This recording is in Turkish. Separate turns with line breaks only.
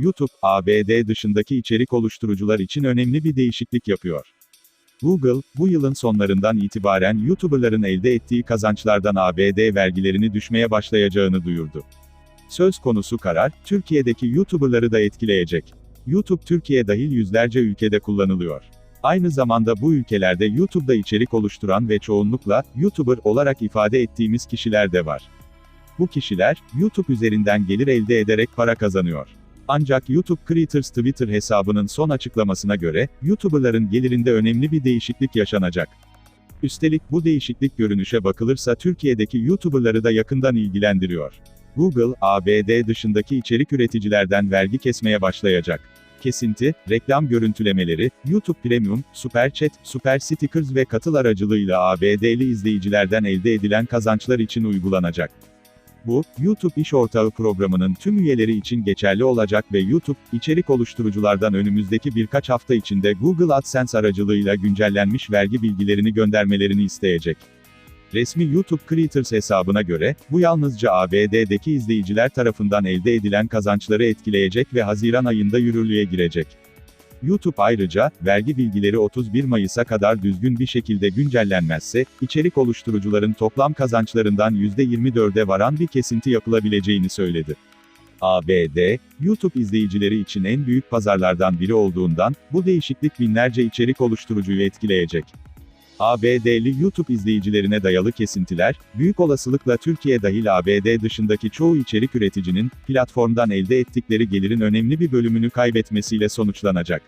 YouTube, ABD dışındaki içerik oluşturucular için önemli bir değişiklik yapıyor. Google, bu yılın sonlarından itibaren YouTuber'ların elde ettiği kazançlardan ABD vergilerini düşmeye başlayacağını duyurdu. Söz konusu karar, Türkiye'deki YouTuber'ları da etkileyecek. YouTube Türkiye dahil yüzlerce ülkede kullanılıyor. Aynı zamanda bu ülkelerde YouTube'da içerik oluşturan ve çoğunlukla YouTuber olarak ifade ettiğimiz kişiler de var. Bu kişiler, YouTube üzerinden gelir elde ederek para kazanıyor. Ancak YouTube Creators Twitter hesabının son açıklamasına göre, YouTuber'ların gelirinde önemli bir değişiklik yaşanacak. Üstelik bu değişiklik görünüşe bakılırsa Türkiye'deki YouTuber'ları da yakından ilgilendiriyor. Google, ABD dışındaki içerik üreticilerden vergi kesmeye başlayacak. Kesinti, reklam görüntülemeleri, YouTube Premium, Super Chat, Super Stickers ve katıl aracılığıyla ABD'li izleyicilerden elde edilen kazançlar için uygulanacak. Bu, YouTube İş Ortağı programının tüm üyeleri için geçerli olacak ve YouTube, içerik oluşturuculardan önümüzdeki birkaç hafta içinde Google AdSense aracılığıyla güncellenmiş vergi bilgilerini göndermelerini isteyecek. Resmi YouTube Creators hesabına göre, bu yalnızca ABD'deki izleyiciler tarafından elde edilen kazançları etkileyecek ve Haziran ayında yürürlüğe girecek. YouTube ayrıca, vergi bilgileri 31 Mayıs'a kadar düzgün bir şekilde güncellenmezse, içerik oluşturucuların toplam kazançlarından %24'e varan bir kesinti yapılabileceğini söyledi. ABD, YouTube izleyicileri için en büyük pazarlardan biri olduğundan, bu değişiklik binlerce içerik oluşturucuyu etkileyecek. ABD'li YouTube izleyicilerine dayalı kesintiler, büyük olasılıkla Türkiye dahil ABD dışındaki çoğu içerik üreticinin, platformdan elde ettikleri gelirin önemli bir bölümünü kaybetmesiyle sonuçlanacak.